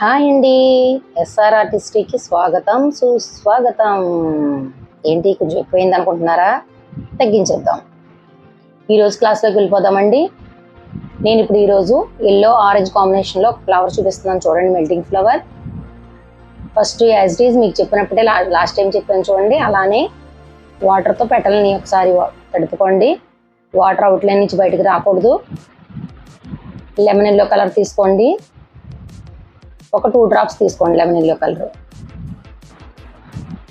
Hi అండి. SR ఆర్టిస్ట్కి స్వాగతం సుస్వాగతం. ఏంటి కొంచెం ఎక్కువైంది అనుకుంటున్నారా? తగ్గించేద్దాం. ఈరోజు క్లాస్లోకి వెళ్ళిపోదామండి. నేను ఇప్పుడు ఈరోజు ఎల్లో ఆరెంజ్ కాంబినేషన్లో ఫ్లవర్ చూపిస్తున్నాను. చూడండి melting flower first as it is మీకు చెప్పినప్పుడే లా లాస్ట్ టైం చెప్పాను చూడండి. అలానే వాటర్తో పెటల్ని ఒకసారి తడుపుకోండి. వాటర్ అవుట్లైన్ నుంచి బయటకు రాకూడదు. లెమన్ ఎల్లో కలర్ తీసుకోండి. ఒక టూ డ్రాప్స్ తీసుకోండి lemon yellow colour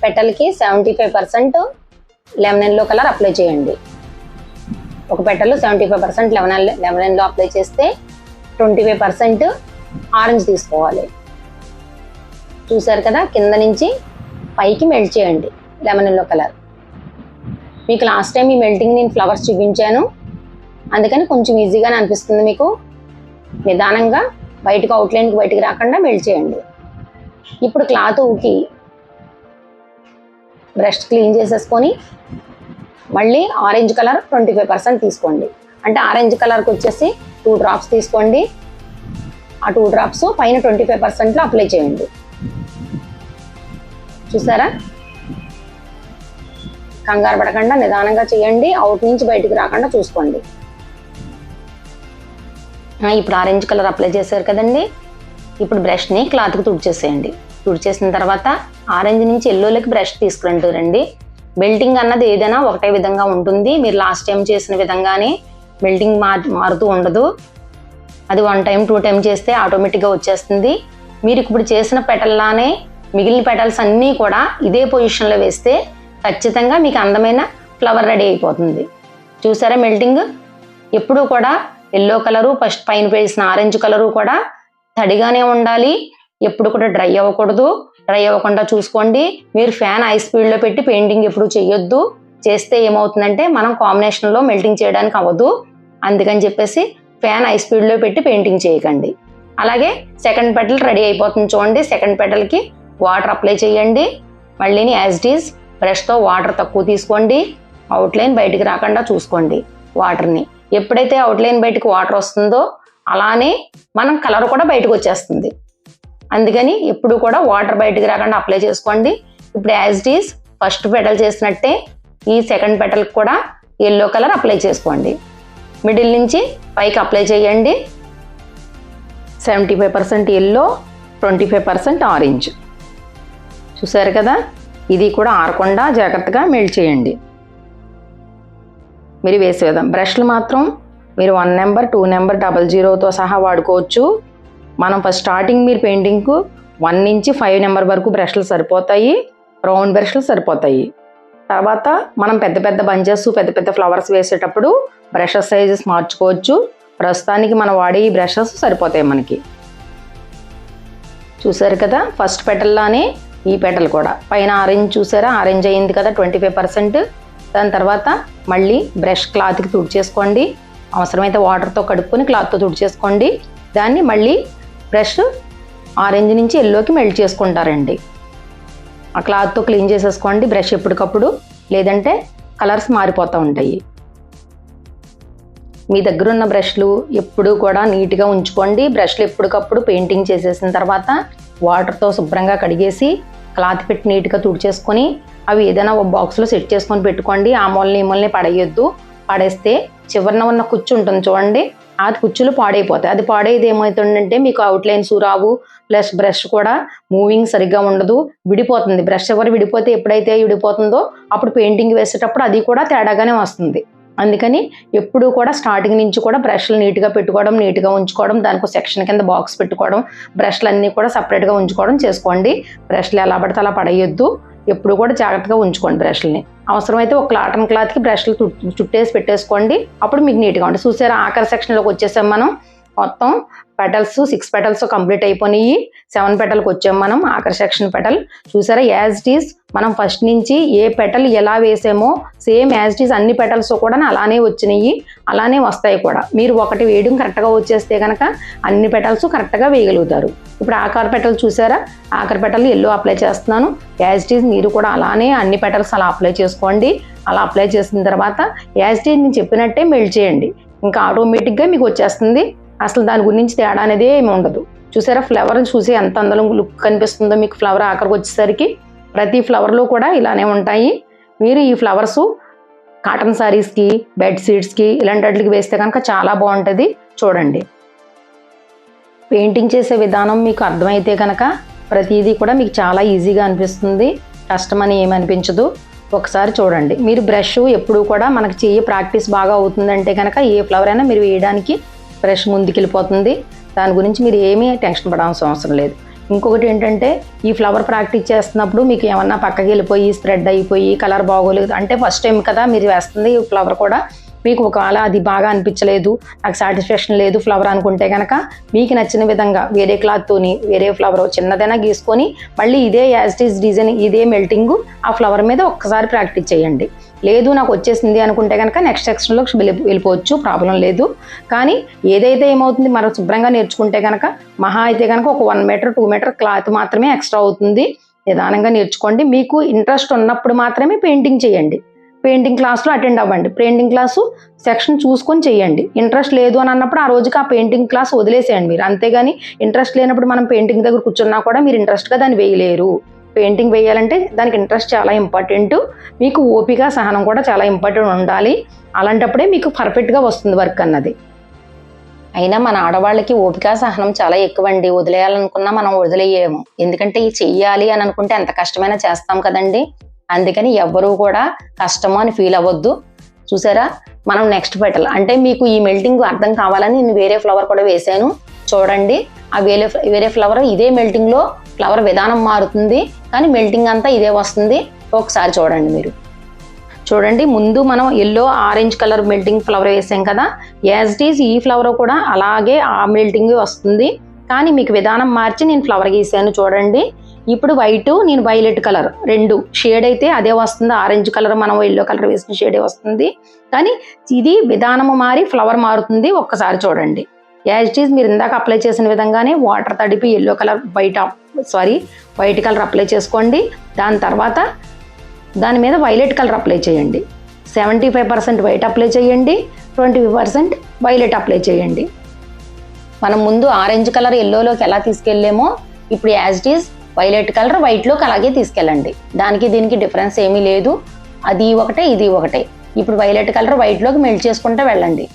పెటల్కి seventy five percent lemon yellow colour apply చేయండి. ఒక petal seventy five percent lemon lemon yellow apply చేస్తే ట్వంటీ ఫైవ్ పర్సెంట్ ఆరెంజ్ తీసుకోవాలి. చూసారు కదా కింద నుంచి పైకి మెల్ట్ చేయండి లెమన్ ఎల్లో కలర్ మీకు లాస్ట్ టైం ఈ మెల్టింగ్ నేను ఫ్లవర్స్ చూపించాను. అందుకని కొంచెం ఈజీగానే అనిపిస్తుంది మీకు. నిదానంగా బయటకు అవుట్లైన్కి బయటికి రాకుండా మెల్ట్ చేయండి. ఇప్పుడు క్లాత్ ఊకి బ్రష్ క్లీన్ చేసేసుకొని మళ్ళీ orange colour twenty five percent తీసుకోండి. అంటే ఆరెంజ్ కలర్కి వచ్చేసి టూ డ్రాప్స్ తీసుకోండి. ఆ టూ డ్రాప్స్ పైన ట్వంటీ ఫైవ్ పర్సెంట్లో అప్లై చేయండి. చూసారా? కంగారు పడకుండా నిదానంగా చేయండి. అవుట్ నుంచి బయటికి రాకుండా చూసుకోండి. ఇప్పుడు ఆరెంజ్ కలర్ అప్లై చేశారు కదండి. ఇప్పుడు బ్రష్ని క్లాత్కి తుడిచేసేయండి. తుడిచేసిన తర్వాత ఆరెంజ్ నుంచి ఎల్లోలోకి బ్రష్ తీసుకురండి రండి. బెల్టింగ్ అన్నది ఏదైనా ఒకటే విధంగా ఉంటుంది. మీరు లాస్ట్ టైం చేసిన విధంగానే బెల్టింగ్ మా మారుతూ ఉండదు. అది వన్ టైం టూ టైం చేస్తే ఆటోమేటిక్గా వచ్చేస్తుంది. మీరు ఇప్పుడు చేసిన పెటల్లానే మిగిలిన పెటల్స్ అన్నీ కూడా ఇదే పొజిషన్లో వేస్తే ఖచ్చితంగా మీకు అందమైన ఫ్లవర్ రెడీ అయిపోతుంది. చూసారా మెల్టింగ్? ఎప్పుడూ కూడా ఎల్లో కలరు ఫస్ట్ పైన వేసిన ఆరెంజ్ కలరు కూడా తడిగానే ఉండాలి. ఎప్పుడు కూడా డ్రై అవ్వకూడదు. డ్రై అవ్వకుండా చూసుకోండి. మీరు ఫ్యాన్ హై స్పీడ్లో పెట్టి పెయింటింగ్ ఎప్పుడు చేయొద్దు చేస్తే ఏమవుతుందంటే మనం కాంబినేషన్లో మెల్టింగ్ చేయడానికి అవ్వదు. అందుకని చెప్పేసి ఫ్యాన్ హై స్పీడ్లో పెట్టి పెయింటింగ్ చేయకండి. అలాగే సెకండ్ పెటల్ రెడీ అయిపోతుంది చూడండి. సెకండ్ పెటల్కి వాటర్ అప్లై చేయండి. మళ్ళీని యాజ్ డీజ్ ఈజ్ బ్రష్తో వాటర్ తక్కువ తీసుకోండి. అవుట్లైన్ బయటికి రాకుండా చూసుకోండి వాటర్ని. ఎప్పుడైతే అవుట్లైన్ బయటకు వాటర్ వస్తుందో అలానే మనం కలర్ కూడా బయటకు వచ్చేస్తుంది. అందుకని ఎప్పుడు కూడా వాటర్ బయటకు రాకుండా అప్లై చేసుకోండి. ఇప్పుడు as it is first petal చేసినట్టే ఈ సెకండ్ పెటల్కి కూడా ఎల్లో కలర్ అప్లై చేసుకోండి. మిడిల్ నుంచి పైకి అప్లై చేయండి. Seventy five percent yellow twenty five percent orange చూసారు కదా? ఇది కూడా ఆరకుండా జాగ్రత్తగా మెల్ట్ చేయండి. మీరు వేసే విధానం బ్రష్లు మాత్రం మీరు one number two number double జీరోతో సహా వాడుకోవచ్చు. మనం ఫస్ట్ స్టార్టింగ్ మీరు పెయింటింగ్కు వన్ నుంచి ఫైవ్ నెంబర్ వరకు బ్రష్లు సరిపోతాయి. రౌండ్ బ్రష్లు సరిపోతాయి. తర్వాత మనం పెద్ద పెద్ద బంచెస్ పెద్ద పెద్ద ఫ్లవర్స్ వేసేటప్పుడు బ్రషెస్ సైజెస్ మార్చుకోవచ్చు. ప్రస్తుతానికి మనం వాడే ఈ బ్రషెస్ సరిపోతాయి మనకి. చూసారు కదా? ఫస్ట్ పెటల్లానే ఈ పెటల్ కూడా. పైన ఆరెంజ్ చూసారా? ఆరెంజ్ అయింది కదా? ట్వంటీ ఫైవ్ పర్సెంట్ దాని తర్వాత మళ్ళీ బ్రష్ క్లాత్కి తుడిచేసుకోండి. అవసరమైతే వాటర్తో కడుక్కొని క్లాత్తో తుడిచేసుకోండి. దాన్ని మళ్ళీ బ్రష్ ఆరెంజ్ నుంచి ఎల్లోకి మెల్ట్ చేసుకుంటారండి. ఆ క్లాత్తో క్లీన్ చేసేసుకోండి బ్రష్ ఎప్పటికప్పుడు. లేదంటే కలర్స్ మారిపోతూ ఉంటాయి. మీ దగ్గర ఉన్న బ్రష్లు ఎప్పుడూ కూడా నీట్గా ఉంచుకోండి. బ్రష్లు ఎప్పటికప్పుడు పెయింటింగ్ చేసేసిన తర్వాత వాటర్తో శుభ్రంగా కడిగేసి క్లాత్ పెట్టి నీట్గా తుడిచేసుకొని అవి ఏదైనా ఒక బాక్స్లో సెట్ చేసుకొని పెట్టుకోండి. ఆ మూలని ఈ మూలని పడేయొద్దు. పడేస్తే చివరన ఉన్న కుచ్చు ఉంటుంది చూడండి. ఆ కుచ్చులు పాడైపోతాయి. అది పాడేది ఏమవుతుందంటే మీకు అవుట్లైన్స్ రావు. ప్లస్ బ్రష్ కూడా మూవింగ్ సరిగ్గా ఉండదు. విడిపోతుంది. బ్రష్ ఎవరు విడిపోతే ఎప్పుడైతే విడిపోతుందో అప్పుడు పెయింటింగ్ వేసేటప్పుడు అది కూడా తేడాగానే వస్తుంది. అందుకని ఎప్పుడు కూడా స్టార్టింగ్ నుంచి కూడా బ్రష్లు నీట్గా పెట్టుకోవడం నీట్గా ఉంచుకోవడం దానికి సెక్షన్ కింద బాక్స్ పెట్టుకోవడం బ్రష్లు అన్నీ కూడా సపరేట్గా ఉంచుకోవడం చేసుకోండి. బ్రష్లు ఎలా పడితే అలా పడేయొద్దు. ఎప్పుడు కూడా జాగ్రత్తగా ఉంచుకోండి బ్రష్లని అవసరమైతే ఒక కాటన్ క్లాత్కి బ్రష్లు చుట్టేసి పెట్టేసుకోండి. అప్పుడు మీకు నీట్గా ఉంటుంది. చూసారా? ఆఖరి సెక్షన్లోకి వచ్చేసాం మనం. మొత్తం పెటల్స్ సిక్స్ పెటల్స్ కంప్లీట్ అయిపోయినాయి సెవెన్ పెటల్కి వచ్చాం మనం ఆఖరి సెక్షన్ పెటల్ చూసారా? యాజ్ ఇట్ ఈస్ మనం ఫస్ట్ నుంచి ఏ పెటల్ ఎలా వేసామో సేమ్ యాజ్ ఇట్ అన్ని పెటల్స్ కూడా అలానే వచ్చినాయి అలానే వస్తాయి కూడా. మీరు ఒకటి వేయడం కరెక్ట్గా వచ్చేస్తే కనుక అన్ని పెటల్స్ కరెక్ట్గా వేయగలుగుతారు. ఇప్పుడు ఆకార పెటల్ చూసారా? ఆఖరి పెటల్ ఎల్లో అప్లై చేస్తున్నాను. యాజ్ ఇట్ మీరు కూడా అలానే అన్ని పెటల్స్ అలా అప్లై చేసుకోండి. అలా అప్లై చేసిన తర్వాత యాజ్ నేను చెప్పినట్టే మెల్ట్ చేయండి. ఇంకా ఆటోమేటిక్గా మీకు వచ్చేస్తుంది. అసలు దాని గురించి తేడా అనేది ఏమి ఉండదు. చూసారా? ఫ్లవర్ చూసి ఎంత అందులో లుక్ కనిపిస్తుందో మీకు ఫ్లవర్ ఆఖరికి వచ్చేసరికి ప్రతి ఫ్లవర్లు కూడా ఇలానే ఉంటాయి. మీరు ఈ ఫ్లవర్స్ కాటన్ శారీస్కి బెడ్ షీట్స్కి ఇలాంటి వాటికి వేస్తే కనుక చాలా బాగుంటుంది. చూడండి. పెయింటింగ్ చేసే విధానం మీకు అర్థమైతే కనుక ప్రతిదీ కూడా మీకు చాలా ఈజీగా అనిపిస్తుంది. కష్టమని ఏమనిపించదు ఒకసారి చూడండి. మీరు బ్రష్ ఎప్పుడు కూడా మనకు చెయ్యి ప్రాక్టీస్ బాగా అవుతుందంటే కనుక ఏ ఫ్లవర్ అయినా మీరు వేయడానికి బ్రష్ ముందుకెళ్ళిపోతుంది. దాని గురించి మీరు ఏమీ టెన్షన్ పడాల్సిన అవసరం లేదు. ఇంకొకటి ఏంటంటే ఈ ఫ్లవర్ ప్రాక్టీస్ చేస్తున్నప్పుడు మీకు ఏమన్నా పక్కకి వెళ్ళిపోయి స్ప్రెడ్ అయిపోయి కలర్ బాగోలేదు అంటే ఫస్ట్ టైం కదా మీరు వేస్తుంది ఈ ఫ్లవర్ కూడా మీకు ఒకవేళ అది బాగా అనిపించలేదు నాకు సాటిస్ఫాక్షన్ లేదు ఫ్లవర్ అనుకుంటే కనుక మీకు నచ్చిన విధంగా వేరే క్లాత్తోని వేరే ఫ్లవర్ చిన్నదైనా గీసుకొని మళ్ళీ ఇదే యాజ్ ఈజ్ డిజైన్ ఇదే మెల్టింగ్ ఆ ఫ్లవర్ మీద ఒక్కసారి ప్రాక్టీస్ చేయండి. లేదు నాకు వచ్చేసింది అనుకుంటే కనుక నెక్స్ట్ సెక్షన్లోకి వెళ్ళి వెళ్ళిపోవచ్చు ప్రాబ్లం లేదు. కానీ ఏదైతే ఏమవుతుంది మనం శుభ్రంగా నేర్చుకుంటే కనుక మహా అయితే కనుక ఒక one metre two metre cloth మాత్రమే ఎక్స్ట్రా అవుతుంది. నిదానంగా నేర్చుకోండి. మీకు ఇంట్రెస్ట్ ఉన్నప్పుడు మాత్రమే పెయింటింగ్ చేయండి. పెయింటింగ్ క్లాస్లో అటెండ్ అవ్వండి. పెయింటింగ్ క్లాసు సెక్షన్ చూసుకొని చేయండి. ఇంట్రెస్ట్ లేదు అని అన్నప్పుడు ఆ రోజుకి ఆ పెయింటింగ్ క్లాస్ వదిలేసేయండి మీరు. అంతేగాని ఇంట్రెస్ట్ లేనప్పుడు మనం పెయింటింగ్ దగ్గర కూర్చున్నా కూడా మీరు ఇంట్రెస్ట్గా దాన్ని వేయలేరు. పెయింటింగ్ వేయాలంటే దానికి ఇంట్రెస్ట్ చాలా ఇంపార్టెంట్. మీకు ఓపిక సహనం కూడా చాలా ఇంపార్టెంట్ ఉండాలి. అలాంటప్పుడే మీకు పర్ఫెక్ట్గా వస్తుంది వర్క్ అన్నది. అయినా మన ఆడవాళ్ళకి ఓపిక సహనం చాలా ఎక్కువ అండి వదిలేయాలనుకున్నా మనం వదిలేయము ఎందుకంటే ఇది చెయ్యాలి అని అనుకుంటే ఎంత కష్టమైనా చేస్తాం కదండి. అందుకని ఎవ్వరూ కూడా కష్టము అని ఫీల్ అవ్వద్దు. చూసారా? మనం నెక్స్ట్ పెట్టాలి అంటే మీకు ఈ మెల్టింగ్ అర్థం కావాలని నేను వేరే ఫ్లవర్ కూడా వేసాను. చూడండి. ఆ వేరే వేరే ఫ్లవర్ ఇదే మెల్టింగ్లో ఫ్లవర్ విధానం మారుతుంది కానీ మెల్టింగ్ అంతా ఇదే వస్తుంది. ఒకసారి చూడండి మీరు. చూడండి ముందు మనం yellow orange colour melting flower వేసాం కదా? యాజ్ ఇట్ ఈజ్ ఈ ఫ్లవర్ కూడా అలాగే ఆ మెల్టింగ్ వస్తుంది. కానీ మీకు విధానం మార్చి నేను ఫ్లవర్ గీసాను చూడండి. ఇప్పుడు వైట్ నేను వైలెట్ కలర్ రెండు. షేడ్ అయితే అదే వస్తుంది. ఆరెంజ్ కలర్ మనం ఎల్లో కలర్ వేసిన షేడే వస్తుంది. కానీ ఇది విధానము మారి ఫ్లవర్ మారుతుంది. ఒక్కసారి చూడండి. యాజ్ ఇట్ ఈజ్ మీరు ఇందాక అప్లై చేసిన విధంగానే వాటర్ తడిపి yellow colour white sorry white colour apply చేసుకోండి. దాని తర్వాత దాని మీద వైలెట్ కలర్ అప్లై చేయండి. Seventy five percent white apply చేయండి. Twenty five percent violet apply చేయండి. మనం ముందు ఆరెంజ్ కలర్ ఎల్లోలోకి ఎలా తీసుకెళ్ళామో ఇప్పుడు as it is violet colour వైట్లోకి అలాగే తీసుకెళ్ళండి. దానికి దీనికి డిఫరెన్స్ ఏమీ లేదు. అది ఒకటే ఇది ఒకటే. ఇప్పుడు వైలెట్ కలర్ వైట్లోకి మెల్ట్ చేసుకుంటూ వెళ్ళండి.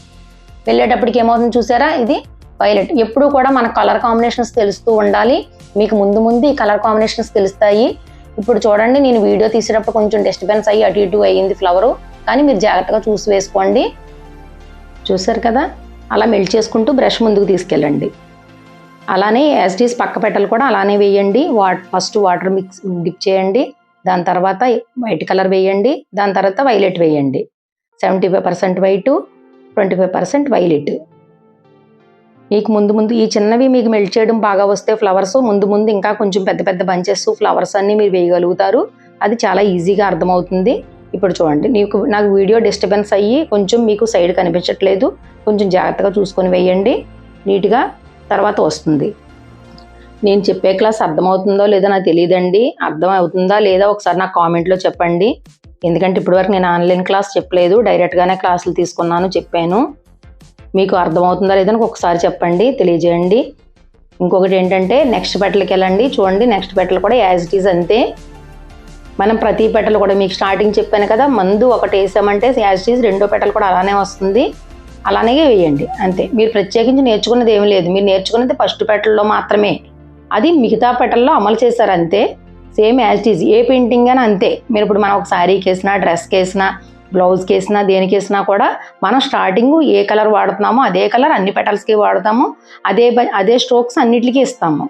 వెళ్ళేటప్పటికి ఏమవుతుంది చూసారా? ఇది వైలెట్ ఎప్పుడు కూడా మన కలర్ కాంబినేషన్స్ తెలుస్తూ ఉండాలి. మీకు ముందు ముందు ఈ కలర్ కాంబినేషన్స్ తెలుస్తాయి. ఇప్పుడు చూడండి నేను వీడియో తీసేటప్పుడు కొంచెం డిస్టర్బెన్స్ అయ్యి అటు ఇటు అయ్యింది ఫ్లవరు కానీ మీరు జాగ్రత్తగా చూసి వేసుకోండి. చూసారు కదా? అలా మెల్ట్ చేసుకుంటూ బ్రష్ ముందుకు తీసుకెళ్ళండి. అలానే యాజ్టీస్ పక్క పెట్టలు కూడా అలానే వేయండి. What first water mix dip చేయండి. దాని తర్వాత వైట్ కలర్ వేయండి. దాని తర్వాత వైలెట్ వేయండి. Seventy five percent white twenty five percent violet మీకు ముందు ముందు ఈ చిన్నవి మీకు మెల్ట్ చేయడం బాగా వస్తే ఫ్లవర్స్ ముందు ముందు ఇంకా కొంచెం పెద్ద పెద్ద బంచెస్ ఫ్లవర్స్ అన్నీ మీరు వేయగలుగుతారు. అది చాలా ఈజీగా అర్థమవుతుంది. ఇప్పుడు చూడండి నీకు నాకు వీడియో డిస్టర్బెన్స్ అయ్యి కొంచెం మీకు సైడ్ కనిపించట్లేదు. కొంచెం జాగ్రత్తగా చూసుకొని వేయండి. నీట్గా తర్వాత వస్తుంది. నేను చెప్పే క్లాస్ అర్థమవుతుందో లేదో నాకు తెలియదండి. అర్థం అవుతుందా లేదా ఒకసారి నాకు కామెంట్లో చెప్పండి. ఎందుకంటే ఇప్పటివరకు నేను ఆన్లైన్ క్లాస్ చెప్పలేదు. డైరెక్ట్గానే క్లాసులు తీసుకున్నాను చెప్పాను. మీకు అర్థమవుతుందా లేదని ఒకసారి చెప్పండి తెలియజేయండి. ఇంకొకటి ఏంటంటే నెక్స్ట్ పెట్టలకి వెళ్ళండి చూడండి నెక్స్ట్ పెట్టలు కూడా యాజ్ ఇట్ ఈజ్ అంతే. మనం ప్రతి పెట్టలు కూడా మీకు స్టార్టింగ్ చెప్పాను కదా మందు ఒకటి వేసామంటే యాజ్ ఇట్ ఈజ్ రెండో పెట్టలు కూడా అలానే వస్తుంది. అలానే వేయండి అంతే. మీరు ప్రత్యేకించి నేర్చుకున్నది ఏమీ లేదు. మీరు నేర్చుకున్నది ఫస్ట్ పెట్టల్లో మాత్రమే. అది మిగతా పెట్టల్లో అమలు చేశారు అంతే. Same as it is a painting అని అంతే. మీరు ఇప్పుడు మనం ఒక శారీకి వేసినా డ్రెస్కి వేసినా బ్లౌజ్కి వేసినా దేనికి వేసినా కూడా మనం స్టార్టింగ్ ఏ కలర్ వాడుతున్నామో అదే కలర్ అన్ని పెటల్స్కి వాడతాము. అదే బ- అదే స్ట్రోక్స్ అన్నిటికీ ఇస్తాము.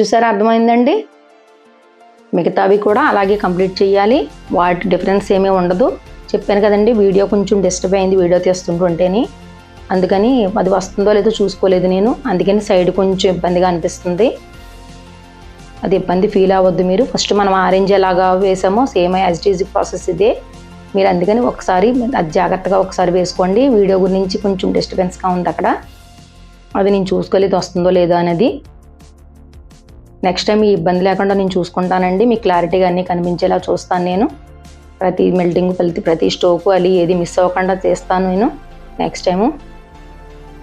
చూసారా అర్థమైందండి? మిగతావి కూడా అలాగే కంప్లీట్ చేయాలి. వాటి డిఫరెన్స్ ఏమీ ఉండదు. చెప్పాను కదండి వీడియో కొంచెం డిస్టర్బ్ అయింది వీడియో తీస్తుంటుంటేని. అందుకని అది వస్తుందో లేదో చూసుకోలేదు నేను. అందుకని సైడ్ కొంచెం ఇబ్బందిగా అనిపిస్తుంది. అది ఇబ్బంది ఫీల్ అవ్వద్దు మీరు. ఫస్ట్ మనం ఆరెంజ్ ఎలాగా వేసామో సేమ్ యాజ్ ప్రాసెస్ ఇదే. మీరు అందుకని ఒకసారి అది జాగ్రత్తగా ఒకసారి వేసుకోండి. వీడియో గురించి కొంచెం డిస్టర్బెన్స్గా ఉంది అక్కడ. అది నేను చూసుకోలేదు వస్తుందో లేదో అనేది. నెక్స్ట్ టైం ఈ ఇబ్బంది లేకుండా నేను చూసుకుంటానండి. మీకు క్లారిటీగా అన్నీ కనిపించేలా చూస్తాను నేను. ప్రతి మెల్టింగ్ ప్రతి ప్రతి స్టోకు అది ఏది మిస్ అవ్వకుండా చేస్తాను నేను. నెక్స్ట్ టైము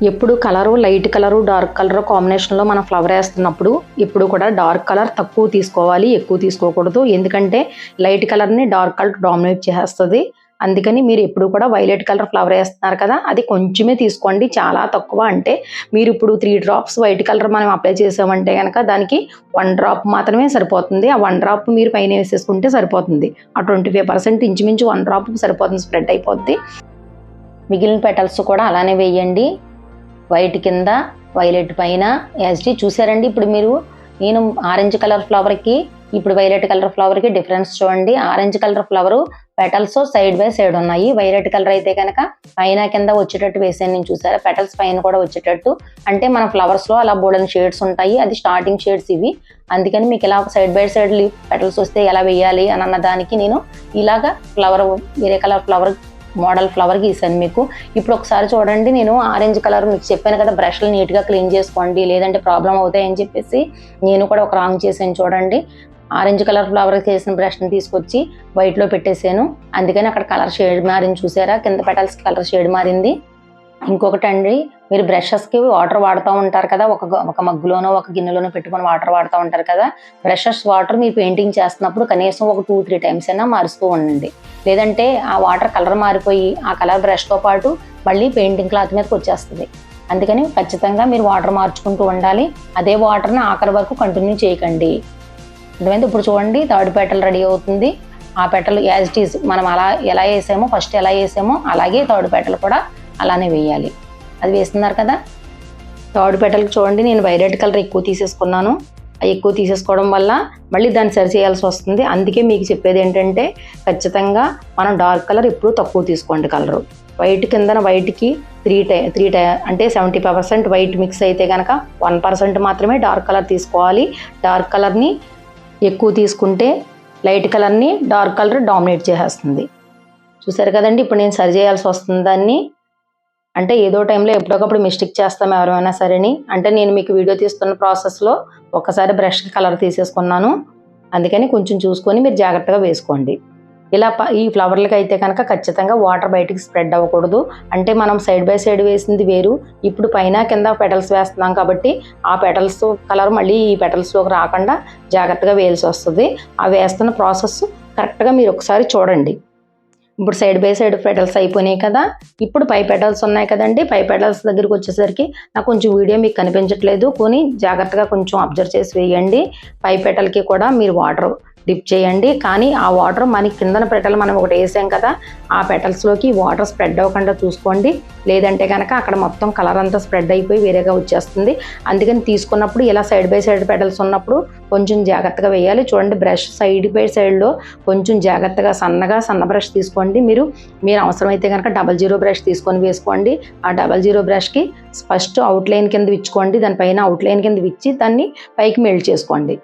ఎప్పుడు colour light colour dark colour కాంబినేషన్లో మనం ఫ్లవర్ వేస్తున్నప్పుడు ఇప్పుడు కూడా డార్క్ కలర్ తక్కువ తీసుకోవాలి ఎక్కువ తీసుకోకూడదు. ఎందుకంటే లైట్ కలర్ని డార్క్ కలర్ డామినేట్ చేస్తుంది అందుకని మీరు ఎప్పుడు కూడా వైలెట్ కలర్ ఫ్లవర్ వేస్తున్నారు కదా అది కొంచెమే తీసుకోండి. చాలా తక్కువ అంటే మీరు ఇప్పుడు త్రీ డ్రాప్స్ వైట్ కలర్ మనం అప్లై చేసామంటే కనుక దానికి వన్ డ్రాప్ మాత్రమే సరిపోతుంది. ఆ వన్ డ్రాప్ మీరు పైన వేసేసుకుంటే సరిపోతుంది. ఆ ట్వంటీ ఫైవ్ పర్సెంట్ ఇంచుమించు వన్ డ్రాప్ సరిపోతుంది స్ప్రెడ్ అయిపోద్ది. మిగిలిన పెటల్స్ కూడా అలానే వేయండి. వైట్ కింద వైలెట్ పైన యాజ్టీ చూసారండి ఇప్పుడు మీరు నేను ఆరెంజ్ కలర్ ఫ్లవర్కి ఇప్పుడు వైలెట్ కలర్ ఫ్లవర్కి డిఫరెన్స్ చూడండి. Orange colour flower petals side by side ఉన్నాయి. వైలెట్ కలర్ అయితే కనుక పైన కింద వచ్చేటట్టు వేసాను. నేను చూసారా? పెటల్స్ పైన కూడా వచ్చేటట్టు. అంటే మన ఫ్లవర్స్లో అలా బోల్డెన్ షేడ్స్ ఉంటాయి. అది స్టార్టింగ్ షేడ్స్ ఇవి. అందుకని మీకు ఇలా సైడ్ బై సైడ్ పెటల్స్ వస్తే ఎలా వేయాలి అని అన్న దానికి నేను ఇలాగా ఫ్లవర్ వేరే కలర్ ఫ్లవర్ మోడల్ ఫ్లవర్ గీసాను మీకు. ఇప్పుడు ఒకసారి చూడండి నేను ఆరెంజ్ కలర్ మీకు చెప్పాను కదా బ్రష్లు నీట్గా క్లీన్ చేసుకోండి లేదంటే ప్రాబ్లం అవుతాయని చెప్పేసి నేను కూడా ఒక రాంగ్ చేశాను చూడండి. ఆరెంజ్ కలర్ ఫ్లవర్ చేసిన బ్రష్ని తీసుకొచ్చి వైట్లో పెట్టేశాను. అందుకని అక్కడ కలర్ షేడ్ మారింది చూసారా? కింద పెటల్స్ కలర్ షేడ్ మారింది. ఇంకొకటి అండి మీరు బ్రషెస్కి వాటర్ వాడుతూ ఉంటారు కదా ఒక ఒక మగ్గులోనో ఒక గిన్నెలోనో పెట్టుకొని వాటర్ వాడుతూ ఉంటారు కదా బ్రషెస్ వాటర్ మీరు పెయింటింగ్ చేస్తున్నప్పుడు కనీసం ఒక టూ త్రీ టైమ్స్ అయినా మారుస్తూ ఉండండి. లేదంటే ఆ వాటర్ కలర్ మారిపోయి ఆ కలర్ బ్రష్తో పాటు మళ్ళీ పెయింటింగ్ క్లాత్ మీదకి వచ్చేస్తుంది. అందుకని ఖచ్చితంగా మీరు వాటర్ మార్చుకుంటూ ఉండాలి. అదే వాటర్ని ఆఖరి వరకు కంటిన్యూ చేయకండి. అర్థమైంది? ఇప్పుడు చూడండి థర్డ్ పెటల్ రెడీ అవుతుంది. ఆ పెటల్ యాజ్ ఇట్ ఈజ్ మనం అలా ఎలా వేసామో ఫస్ట్ ఎలా వేసామో అలాగే థర్డ్ పెటల్ కూడా అలానే వేయాలి. అది వేస్తున్నారు కదా? థర్డ్ పెటల్కి చూడండి నేను వైలెట్ కలర్ ఎక్కువ తీసేసుకున్నాను. అవి ఎక్కువ తీసేసుకోవడం వల్ల మళ్ళీ దాన్ని సరి చేయాల్సి వస్తుంది. అందుకే మీకు చెప్పేది ఏంటంటే ఖచ్చితంగా మనం డార్క్ కలర్ ఎప్పుడూ తక్కువ తీసుకోండి కలరు. వైట్ కిందన వైట్కి త్రీ టై త్రీ టై అంటే seventy five percent white mix అయితే కనుక వన్ పర్సెంట్ మాత్రమే డార్క్ కలర్ తీసుకోవాలి. డార్క్ కలర్ని ఎక్కువ తీసుకుంటే లైట్ కలర్ని డార్క్ కలర్ డామినేట్ చేసేస్తుంది. చూసారు కదండి? ఇప్పుడు నేను సరి చేయాల్సి వస్తుంది దాన్ని అంటే ఏదో టైంలో ఎప్పుడొకప్పుడు మిస్టేక్ చేస్తాం ఎవరైనా సరేని. అంటే నేను మీకు వీడియో తీస్తున్న ప్రాసెస్లో ఒకసారి బ్రష్కి కలర్ తీసేసుకున్నాను. అందుకని కొంచెం చూసుకొని మీరు జాగ్రత్తగా వేసుకోండి. ఇలా ప- ఈ ఫ్లవర్లకి అయితే కనుక ఖచ్చితంగా వాటర్ బయటికి స్ప్రెడ్ అవ్వకూడదు. అంటే మనం సైడ్ బై సైడ్ వేసింది వేరు. ఇప్పుడు పైన కింద పెటల్స్ వేస్తున్నాం కాబట్టి ఆ పెటల్స్ కలర్ మళ్ళీ ఈ పెటల్స్లోకి రాకుండా జాగ్రత్తగా వేయాల్సి వస్తుంది. ఆ వేస్తున్న ప్రాసెస్ కరెక్ట్గా మీరు ఒకసారి చూడండి. ఇప్పుడు సైడ్ బై సైడ్ పెటల్స్ అయిపోయినాయి కదా ఇప్పుడు పై పెటల్స్ ఉన్నాయి కదండి. పై పెటల్స్ దగ్గరికి వచ్చేసరికి నాకు కొంచెం వీడియో మీకు కనిపించట్లేదు. కొని జాగ్రత్తగా కొంచెం అబ్జర్వ్ చేసి వేయండి. పై పెటల్కి కూడా మీరు వాటర్ డిప్ చేయండి. కానీ ఆ వాటర్ మనకి కిందన పెటల్ మనం ఒకటి వేసాం కదా ఆ పెటల్స్లోకి వాటర్ స్ప్రెడ్ అవ్వకుండా చూసుకోండి. లేదంటే కనుక అక్కడ మొత్తం కలర్ అంతా స్ప్రెడ్ అయిపోయి వేరేగా వచ్చేస్తుంది. అందుకని తీసుకున్నప్పుడు ఇలా సైడ్ బై సైడ్ పెటల్స్ ఉన్నప్పుడు కొంచెం జాగ్రత్తగా వేయాలి. చూడండి బ్రష్ సైడ్ బై సైడ్లో కొంచెం జాగ్రత్తగా సన్నగా సన్న బ్రష్ తీసుకోండి మీరు. మీరు అవసరమైతే కనుక డబల్ జీరో బ్రష్ తీసుకొని వేసుకోండి. ఆ డబల్ జీరో బ్రష్కి ఫస్ట్ అవుట్లైన్ కింద విచ్చుకోండి. దానిపైన అవుట్లైన్ కింద విచ్చి దాన్ని పైకి మెల్ట్ చేసుకోండి.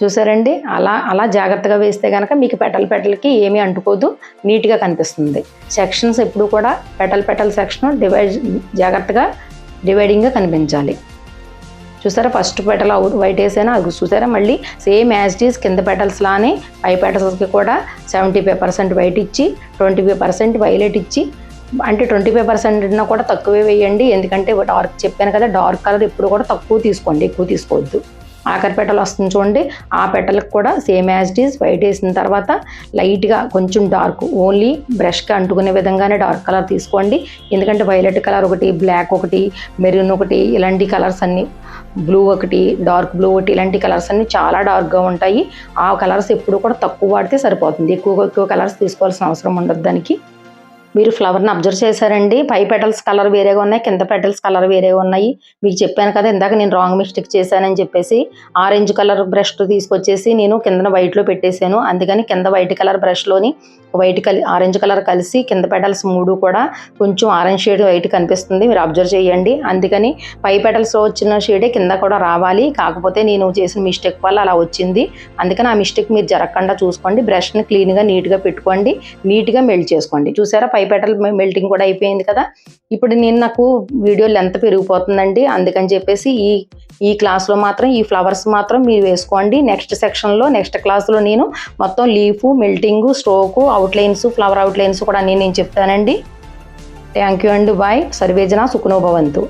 చూసారండి? అలా అలా జాగ్రత్తగా వేస్తే కనుక మీకు పెటల్ పెటల్కి ఏమీ అంటుకోదు. నీట్గా కనిపిస్తుంది. సెక్షన్స్ ఎప్పుడు కూడా పెటల్ పెటల్ సెక్షన్ డివైడ్ జాగ్రత్తగా డివైడింగ్గా కనిపించాలి. చూసారా? ఫస్ట్ పెటల్ అవుట్ వైట్ వేసాను అది చూసారా? మళ్ళీ సేమ్ యాజ్ కింద పెటల్స్ లానే పై పెటల్స్కి కూడా సెవెంటీ ఫైవ్ పర్సెంట్ వైట్ ఇచ్చి ట్వంటీ ఫైవ్ పర్సెంట్ వైలెట్ ఇచ్చి అంటే ట్వంటీ ఫైవ్ పర్సెంట్ కూడా తక్కువే వేయండి. ఎందుకంటే డార్క్ చెప్పాను కదా డార్క్ కలర్ ఎప్పుడు కూడా తక్కువ తీసుకోండి ఎక్కువ తీసుకోవద్దు. ఆఖరి పెట్టలు వస్తుంది చూడండి. ఆ పెట్టలకు కూడా same as it is white వేసిన తర్వాత లైట్గా కొంచెం డార్క్ ఓన్లీ బ్రష్కి అంటుకునే విధంగానే డార్క్ కలర్ తీసుకోండి. ఎందుకంటే వైలెట్ కలర్ ఒకటి బ్లాక్ ఒకటి మెరూన్ ఒకటి ఇలాంటి కలర్స్ అన్నీ బ్లూ ఒకటి డార్క్ బ్లూ ఒకటి ఇలాంటి కలర్స్ అన్నీ చాలా డార్క్గా ఉంటాయి. ఆ కలర్స్ ఎప్పుడు కూడా తక్కువ వాడితే సరిపోతుంది. ఎక్కువ ఎక్కువ కలర్స్ తీసుకోవాల్సిన అవసరం ఉండదు దానికి. మీరు ఫ్లవర్ని అబ్జర్వ్ చేశారండి. పై పెటల్స్ కలర్ వేరేగా ఉన్నాయి కింద పెటల్స్ కలర్ వేరేగా ఉన్నాయి. మీకు చెప్పాను కదా ఇందాక నేను రాంగ్ మిస్టేక్ చేశానని చెప్పేసి ఆరెంజ్ కలర్ బ్రష్ తీసుకొచ్చేసి నేను కిందన వైట్లో పెట్టేశాను. అందుకని కింద వైట్ కలర్ బ్రష్లోని వైట్ కలి ఆరెంజ్ కలర్ కలిసి కింద పెటల్స్ మూడు కూడా కొంచెం ఆరెంజ్ షేడ్ వైట్ కనిపిస్తుంది. మీరు అబ్జర్వ్ చేయండి. అందుకని పై పెటల్స్లో వచ్చిన షేడే కింద కూడా రావాలి. కాకపోతే నేను చేసిన మిస్టేక్ వల్ల అలా వచ్చింది. అందుకని ఆ మిస్టేక్ మీరు జరగకుండా చూసుకోండి. బ్రష్ని క్లీన్గా నీట్గా పెట్టుకోండి. నీట్గా మెల్ట్ చేసుకోండి. చూసారా? పై పెటల్ మెల్టింగ్ కూడా అయిపోయింది కదా. ఇప్పుడు నేను నాకు వీడియో లెంత్ పెరిగిపోతుందండి. అందుకని చెప్పేసి ఈ ఈ క్లాస్లో మాత్రం ఈ ఫ్లవర్స్ మాత్రం మీరు వేసుకోండి. నెక్స్ట్ సెక్షన్లో నెక్స్ట్ క్లాస్లో నేను మొత్తం leaf melting stroke outlines flower outlines కూడా అన్నీ నేను చెప్తానండి. థ్యాంక్ యూ అండి. బాయ్ సర్వేజన సుఖనోభవంతు.